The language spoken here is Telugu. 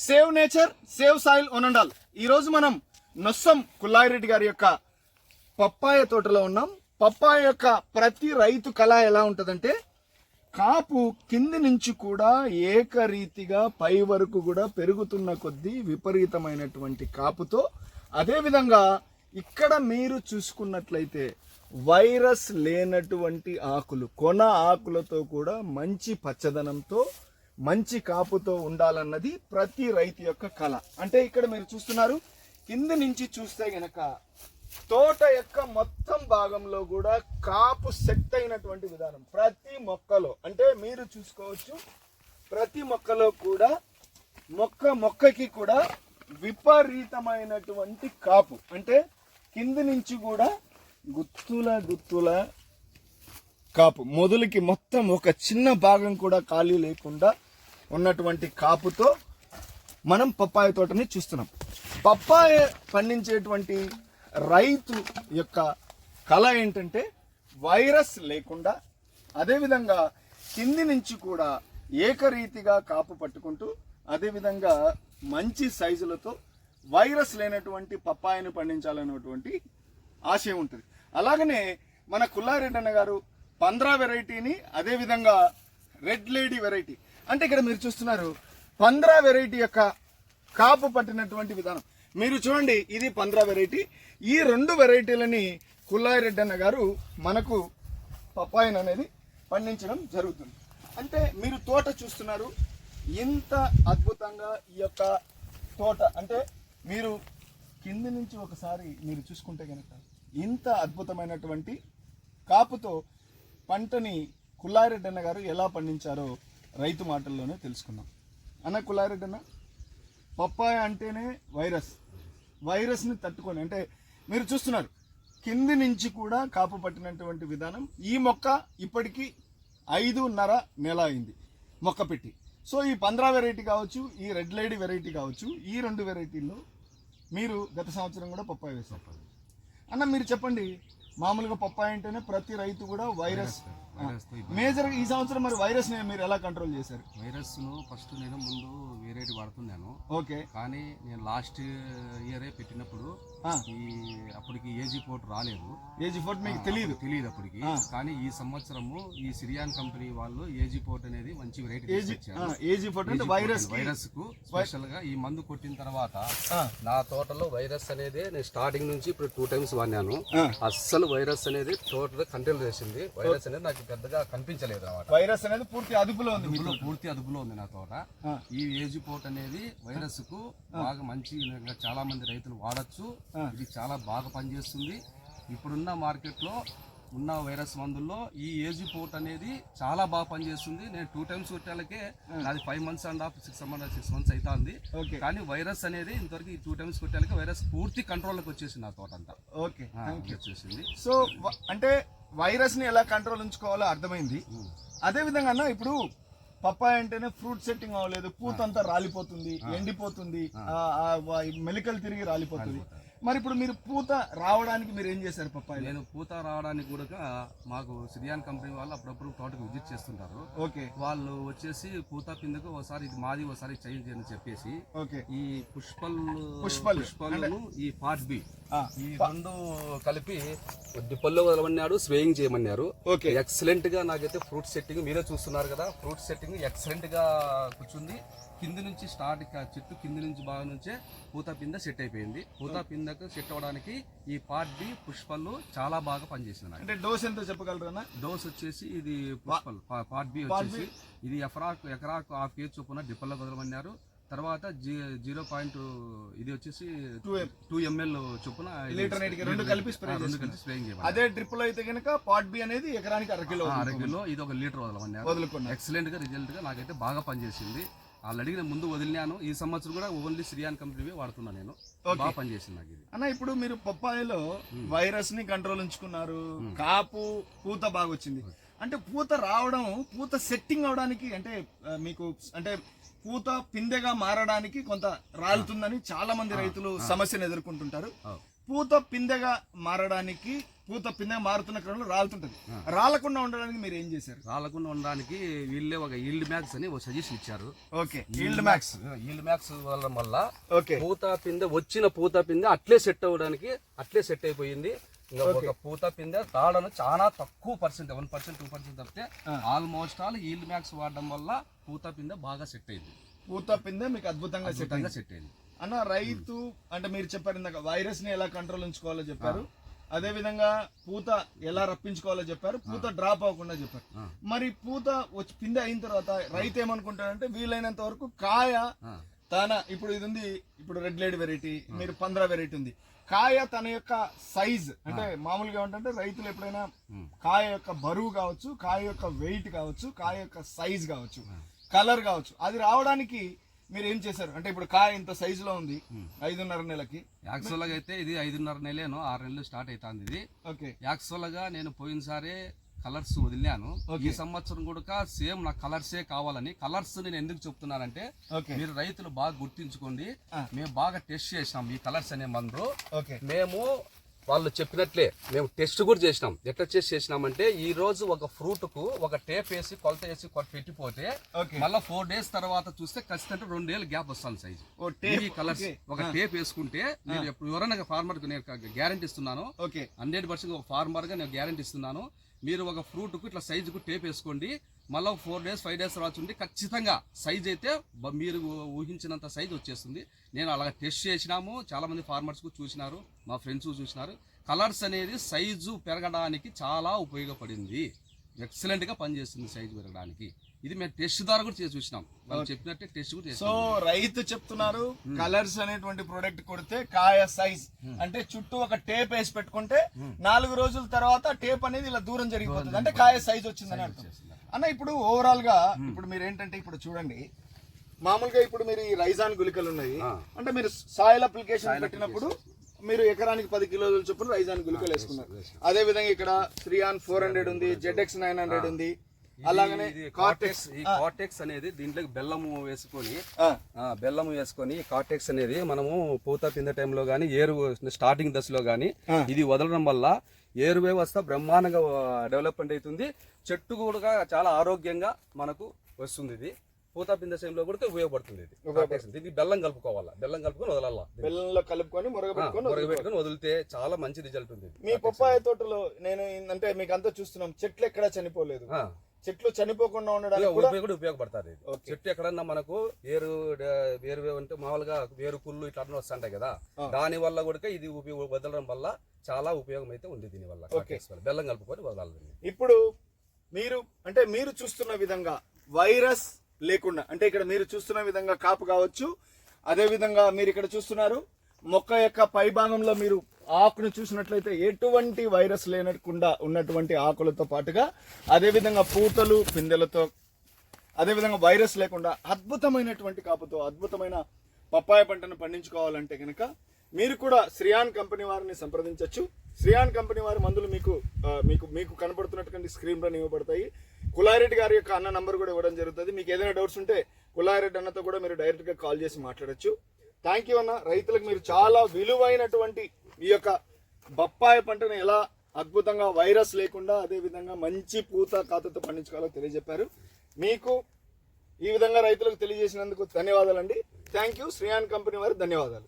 సేవ్ నేచర్ సేవ్ సాయిల్ ఒనండాల్. ఈరోజు మనం నొస్సం కుల్లాయిరెడ్డి గారి యొక్క పప్పాయ తోటలో ఉన్నాం. పప్పాయ యొక్క ప్రతి రైతు కళ ఎలా ఉంటుందంటే కాపు కింది నుంచి కూడా ఏకరీతిగా పై వరకు కూడా పెరుగుతున్న కొద్దీ విపరీతమైనటువంటి కాపుతో అదేవిధంగా ఇక్కడ మీరు చూసుకున్నట్లయితే వైరస్ లేనటువంటి ఆకులు కొన ఆకులతో కూడా మంచి పచ్చదనంతో మంచి కాపుతో ఉండాలన్నది ప్రతి రైతు యొక్క కళ అంటే ఇక్కడ మీరు చూస్తున్నారు కింద నుంచి చూస్తే గనక తోట యొక్క మొత్తం భాగంలో కూడా కాపు సెట్ అయినటువంటి విధానం. ప్రతి మొక్కలో అంటే మీరు చూసుకోవచ్చు ప్రతి మొక్కలో కూడా మొక్క మొక్కకి కూడా విపరీతమైనటువంటి కాపు. అంటే కింది నుంచి కూడా గుత్తుల గుత్తుల కాపు. మొదలుకి మొత్తం ఒక చిన్న భాగం కూడా ఖాళీ లేకుండా ఉన్నటువంటి కాపుతో మనం పప్పాయ తోటని చూస్తున్నాం. పప్పాయ పండించేటువంటి రైతు యొక్క కళ ఏంటంటే వైరస్ లేకుండా అదేవిధంగా కింది నుంచి కూడా ఏకరీతిగా కాపు పట్టుకుంటూ అదేవిధంగా మంచి సైజులతో వైరస్ లేనటువంటి పప్పాయను పండించాలనేటువంటి ఆశయం ఉంటుంది. అలాగనే మన కుల్లారెడ్డి అన్న గారు పంద్రా వెరైటీని అదేవిధంగా రెడ్ లేడీ వెరైటీ అంటే ఇక్కడ మీరు చూస్తున్నారు పంద్రా వెరైటీ యొక్క కాపు పట్టినటువంటి విధానం. మీరు చూడండి ఇది పంద్రా వెరైటీ. ఈ రెండు వెరైటీలని కుల్లారెడ్డి అన్న గారు మనకు పప్పాయన్ అనేది పండించడం జరుగుతుంది. అంటే మీరు తోట చూస్తున్నారు. ఇంత అద్భుతంగా ఈ యొక్క తోట అంటే మీరు కింది నుంచి ఒకసారి మీరు చూసుకుంటే కనుక ఇంత అద్భుతమైనటువంటి కాపుతో పంటని కుల్లారెడ్డి అన్న గారు ఎలా పండించారో రైతు మాటల్లోనే తెలుసుకుందాం. అన్న కులారెడ్డన్న అన్న పప్పాయ అంటేనే వైరస్. వైరస్ని తట్టుకొని అంటే మీరు చూస్తున్నారు కింది నుంచి కూడా కాపు పట్టినటువంటి విధానం ఈ మొక్క ఇప్పటికీ ఐదున్నర నెల అయింది మొక్క పెట్టి. సో ఈ పంద్రా వెరైటీ కావచ్చు ఈ రెడ్ లేడీ వెరైటీ కావచ్చు ఈ రెండు వెరైటీల్లో మీరు గత సంవత్సరం కూడా పప్పాయ వేశారు. అన్న మీరు చెప్పండి మామూలుగా పప్పాయ అంటేనే ప్రతి రైతు కూడా వైరస్. మేజర్ ఈ సంవత్సరం మరి వైరస్ని మీరు ఎలా కంట్రోల్ చేశారు? వైరస్ను ఫస్ట్ నేను ముందు వేరేటి వాడుతున్నాను ఓకే. కానీ నేను లాస్ట్ ఇయరే పెట్టినప్పుడు. ఈ అప్పటికి ఏజీ పోర్ట్ రాలేదు. ఏజ్ ఫోర్ట్ మీకు తెలియదు తెలియదు అప్పటికి. కానీ ఈ సంవత్సరము ఈ సిరియాన్ కంపెనీ వాళ్ళు ఏజీ పోర్ట్ అనేది మంచి వెరైటీ ఏజీ ఫోర్ట్ అంటే వైరస్కి వైరస్కు స్పెషల్గా ఈ మందు కొట్టిన తర్వాత నా తోటలో వైరస్ అనేది నేను స్టార్టింగ్ నుంచి ఇప్పుడు టూ టైమ్స్ వాడినాను. అస్సలు వైరస్ అనేది టోటల్ కంట్రోల్ చేసింది. వైరస్ అనేది నాకు పెద్దగా కనిపించలేదు అన్నమాట. వైరస్ అనేది పూర్తి అదుపులో ఉంది అదుపులో పూర్తి అదుపులో ఉంది నా తోట. ఈ ఏజ్ పోట్ అనేది వైరస్కు బాగా మంచి చాలా మంది రైతులు వాడచ్చు. ఇది చాలా బాగా పనిచేస్తుంది. ఇప్పుడున్న మార్కెట్లో ఉన్న వైరస్ మందుల్లో ఈ ఏజ్ పోట్ అనేది చాలా బాగా పనిచేస్తుంది. నేను టూ టైమ్స్ కొట్టాలకే నాది five months and half six months six months అవుతుంది కానీ వైరస్ అనేది ఇంతవరకు ఈ టూ టైమ్స్ కొట్టాలకే వైరస్ పూర్తి కంట్రోల్కి వచ్చేసింది నా తోట అంతా. ఓకే వచ్చేసింది. సో అంటే వైరస్ని ఎలా కంట్రోల్ ఉంచుకోవాలో అర్థమైంది. అదే విధంగా అన్న ఇప్పుడు పప్పాయ అంటేనే ఫ్రూట్ సెట్టింగ్ అవ్వలేదు పూత అంతా రాలిపోతుంది ఎండిపోతుంది మెలికలు తిరిగి రాలిపోతుంది. మరి ఇప్పుడు మీరు పూత రావడానికి మీరు ఏం చేశారు పప్పాయ నేను పూత రావడానికి కూడా మాకు సిరియాన్ కంపెనీ వాళ్ళు అప్పుడప్పుడు తోటకు విజిట్ చేస్తుంటారు. ఓకే. వాళ్ళు వచ్చేసి పూత పిందకు ఒకసారి ఇది మాది ఒకసారి చేంజ్ అని చెప్పేసి ఓకే. ఈ పుష్పల్ పుష్పలు. పుష్పలను ఈ పార్ట్ బి ఈ రెండు కలిపి డిప్పల్లో వదలమన్నారు స్ప్రేయింగ్ చేయమన్నారు ఓకే. ఎక్సలెంట్గా నాకైతే ఫ్రూట్ సెట్టింగ్ మీరే చూస్తున్నారు కదా ఫ్రూట్ సెట్టింగ్ ఎక్సలెంట్గా కూర్చుంది. కింది నుంచి స్టార్ట్ చెట్టు కింది నుంచి బాగా నుంచే పూత పింద సెట్ అయిపోయింది. పూత పిందకు సెట్ అవ్వడానికి ఈ పార్ట్ బి పుష్పలు చాలా బాగా పనిచేసింది అంటే డోస్ ఎంతో చెప్పగలరా డోస్ వచ్చేసి ఇది పుష్పల్. పార్ట్ బి వచ్చేసి ఇది ఎకరాకు ఎకరాకు హాఫ్ కేజీ చొప్పున డిప్పల్లో వదలమన్నారు. తర్వాత జీ జీరో పాయింట్ ఇది వచ్చేసి టూ టూ ఎంఎల్ చొప్పున లీటర్ నీటికి రెండు కలిపి స్ప్రే రెండు. కలిపి స్ప్రేయింగ్ చేయమన్నారు అదే డ్రిప్లో అయితే కనుక పాట్ బి అనేది ఎకరానికి అర కిలో ఆ, అర కిలో ఇది ఒక లీటర్ వదులుకున్నారు. ఎక్సలెంట్గా రిజల్ట్గా నాకైతే బాగా పనిచేసింది. ఆల్రెడీ నేను ముందు వదిలినాను. ఈ సంవత్సరం కూడా ఓన్లీ సిరియాన్ కంపెనీ వాడుతున్నా నేను. బాగా పనిచేసింది నాకు ఇది. అన్న ఇప్పుడు మీరు పప్పాయలో వైరస్ని కంట్రోల్ ఉంచుకున్నారు. కాపు పూత బాగా వచ్చింది. అంటే పూత రావడం పూత సెట్టింగ్ అవడానికి అంటే మీకు అంటే పూత పిందెగా మారడానికి కొంత రాలుతుందని చాలా మంది రైతులు సమస్యను ఎదుర్కొంటుంటారు. పూత పిందెగా మారడానికి పూత పిందెగా మారుతున్న క్రమంలో రాలుతుంటది. రాలకుండా ఉండడానికి మీరు ఏం చేశారు? రాలకుండా ఉండడానికి వీళ్ళే ఒక ఈల్డ్ మ్యాక్స్ అని ఒక సజెషన్ ఇచ్చారు. Okay yield max yield max వల్ల వల్ల ఓకే. పూత పిందె వచ్చిన పూత పిందె అట్లే సెట్ అవ్వడానికి అట్లే సెట్ అయిపోయింది. ఇంకా ఒక పూత పిందె తాడను చాలా తక్కువ percent one percent two percent తప్పితే ఆల్మోస్ట్ ఆల్ ఈల్డ్ మ్యాక్స్ వాడడం వల్ల పూత పిందె బాగా సెట్ అయింది. పూత పిందె మీకు అద్భుతంగా సెట్ అద్భుతంగా సెట్ అయింది. అన్న రైతు అంటే మీరు చెప్పారు ఇందాక వైరస్ని ఎలా కంట్రోల్ ఉంచుకోవాలో చెప్పారు. అదే విధంగా పూత ఎలా రప్పించుకోవాలో చెప్పారు. పూత డ్రాప్ అవ్వకుండా చెప్పారు. మరి పూత వచ్చి పిందె అయిన తర్వాత రైతు ఏమనుకుంటాడంటే వీలైనంత వరకు కాయ తన ఇప్పుడు ఇది ఉంది ఇప్పుడు రెడ్ లేడ్ వెరైటీ మీరు పంద్రా వెరైటీ ఉంది. కాయ తన యొక్క సైజ్ అంటే మామూలుగా ఏంటంటే రైతులు ఎప్పుడైనా. కాయ యొక్క బరువు కావచ్చు కాయ యొక్క వెయిట్ కావచ్చు కాయ యొక్క సైజ్ కావచ్చు కలర్ కావచ్చు అది రావడానికి మీరు ఏం చేశారు? అంటే ఇప్పుడు కాయ ఇంత సైజు లో ఉంది ఐదున్నర నెలకి. యాక్చువల్గా అయితే ఇది ఐదున్నర నెలేను ఆరు నెలలు స్టార్ట్ అవుతుంది ఇది. ఓకే. యాక్చువల్గా నేను పోయినసారి కలర్స్ వదిలాను ఈ సంవత్సరం కూడా సేమ్ నాకు కలర్సే కావాలని. కలర్స్ నేను ఎందుకు చెప్తున్నానంటే మీరు రైతులు బాగా గుర్తించుకోండి. మేము బాగా టెస్ట్ చేసినాం ఈ కలర్స్ అనే మందు. మేము వాళ్ళు చెప్పినట్లే మేము టెస్ట్ కూడా చేసినాం. ఎట్లా టెస్ట్ చేసినామంటే ఈ రోజు ఒక ఫ్రూట్కు ఒక టేప్ వేసి కొలత వేసి పెట్టిపోతే ఓకే. మళ్ళీ ఫోర్ డేస్ తర్వాత చూస్తే ఖచ్చితంగా రెండేళ్ళు గ్యాప్ వస్తాను సైజు ఈ కలర్స్. ఒక టేప్ వేసుకుంటే నేను ఎప్పుడు ఎవరైనా ఫార్మర్కు నేను గ్యారంటీ ఇస్తున్నాను. ఓకే. హండ్రెడ్ పర్సెంట్ ఒక ఫార్మర్గా నేను గ్యారంటీ ఇస్తున్నాను. మీరు ఒక ఫ్రూట్కు ఇట్లా సైజుకు టేప్ వేసుకోండి. మళ్ళీ ఫోర్ డేస్ ఫైవ్ డేస్ తర్వాత ఉండి ఖచ్చితంగా సైజ్ అయితే మీరు ఊహించినంత సైజ్ వచ్చేస్తుంది. నేను అలాగ టెస్ట్ చేసినాము. చాలా మంది ఫార్మర్స్కు చూసినారు. మా ఫ్రెండ్స్ చూసినారు. కలర్స్ అనేది సైజు పెరగడానికి చాలా ఉపయోగపడింది. ఎక్సలెంట్గా పనిచేస్తుంది సైజు పెరగడానికి. ఇది మేము టెస్ట్ ద్వారా కూడా చేసి చూసినాం. వాళ్ళు చెప్పినట్టే టెస్ట్ కూడా సో రైతు చెప్తున్నారు కలర్స్ అనేటువంటి ప్రొడక్ట్ కొడితే కాయ సైజ్. అంటే చుట్టూ ఒక టేప్ వేసి పెట్టుకుంటే నాలుగు రోజుల తర్వాత టేప్ అనేది ఇలా దూరం జరిగిపోతుంది. అంటే కాయ సైజ్ వచ్చిందని అర్థం. అన్న ఇప్పుడు ఓవరాల్గా ఇప్పుడు మీరు ఏంటంటే ఇప్పుడు చూడండి మామూలుగా ఇప్పుడు మీరు ఈ రైజాన్ గుళికలు ఉన్నాయి. అంటే మీరు సాయిల్ అప్లికేషన్ పెట్టినప్పుడు మీరు ఎకరానికి పది కిలోల చొప్పున రైజాన్ గుళికలు వేసుకున్నారు. అదే విధంగా ఇక్కడ త్రియాన్ ఫోర్ హండ్రెడ్ ఉంది జెడ్ఎక్స్ నైన్ హండ్రెడ్ ఉంది. అలాగనే కార్టెక్స్ ఈ కార్టెక్స్ అనేది దీంట్లోకి బెల్లము వేసుకొని బెల్లం వేసుకొని కార్టెక్స్ అనేది మనము పూత పింద టైంలో కానీ ఏరు స్టార్టింగ్ దశలో ఆ. ఇది వదలడం వల్ల ఏరు వ్యవస్థ బ్రహ్మాండంగా డెవలప్మెంట్ అవుతుంది. చెట్టు కూడా చాలా ఆరోగ్యంగా మనకు వస్తుంది ఇది. పూత పింద టైంలో కూడా ఉపయోగపడుతుంది ఇది. దీనికి బెల్లం కలుపుకోవాలా? బెల్లం కలుపుకొని వదలాలా? బెల్లంలో కలుపుకొని మురగబెట్టుకొని వదిలితే చాలా మంచి రిజల్ట్ ఉంది మీ పప్పాయ తోటలో నేను అంటే మీకు అంతా చూస్తున్నాం చెట్లు ఎక్కడా చనిపోలేదు. చెట్లు చనిపోకుండా ఉండడానికి కూడా ఉపయోగ ఉపయోగపడుతుంది. చెట్టు ఎక్కడన్నా మనకు వేరు వేరు అంటే మామూలుగా వేరు పుల్లు ఇట్లా అన్నీ వస్తుంటాయి కదా దాని వల్ల కూడా ఇది ఉపయోగ వదలడం వల్ల చాలా ఉపయోగం అయితే ఉంది దీని వల్ల. బెల్లం కలుపుకొని వదలాలి దీన్ని. ఇప్పుడు మీరు అంటే మీరు చూస్తున్న విధంగా వైరస్ లేకుండా అంటే ఇక్కడ మీరు చూస్తున్న విధంగా కాపు కావచ్చు అదే విధంగా మీరు ఇక్కడ చూస్తున్నారు మొక్క యొక్క పై భాగంలో మీరు ఆకును చూసినట్లయితే ఎటువంటి వైరస్ లేనకుండా ఉన్నటువంటి ఆకులతో పాటుగా అదేవిధంగా పూతలు పిందెలతో అదేవిధంగా వైరస్ లేకుండా అద్భుతమైనటువంటి కాపుతో అద్భుతమైన పప్పాయ పంటను పండించుకోవాలంటే కనుక మీరు కూడా శ్రియాన్ కంపెనీ వారిని సంప్రదించవచ్చు శ్రియాన్ కంపెనీ వారి మందులు మీకు మీకు మీకు కనపడుతున్నటువంటి స్క్రీన్ పైన ఇవ్వబడతాయి. కులారెడ్డి గారి యొక్క అన్న నంబర్ కూడా ఇవ్వడం జరుగుతుంది. మీకు ఏదైనా డౌట్స్ ఉంటే కులారెడ్డి అన్నతో కూడా మీరు డైరెక్ట్గా కాల్ చేసి మాట్లాడచ్చు. థ్యాంక్ యూ అన్న. రైతులకు మీరు చాలా విలువైనటువంటి ఈ యొక్క బొప్పాయి పంటను ఎలా అద్భుతంగా వైరస్ లేకుండా అదే విధంగా మంచి పూత కాతతో పండించుకోవాలో తెలియజెప్పారు. మీకు ఈ విధంగా రైతులకు తెలియజేసినందుకు ధన్యవాదాలండి. థ్యాంక్ యూ శ్రీయాన్ కంపెనీ వారి ధన్యవాదాలు.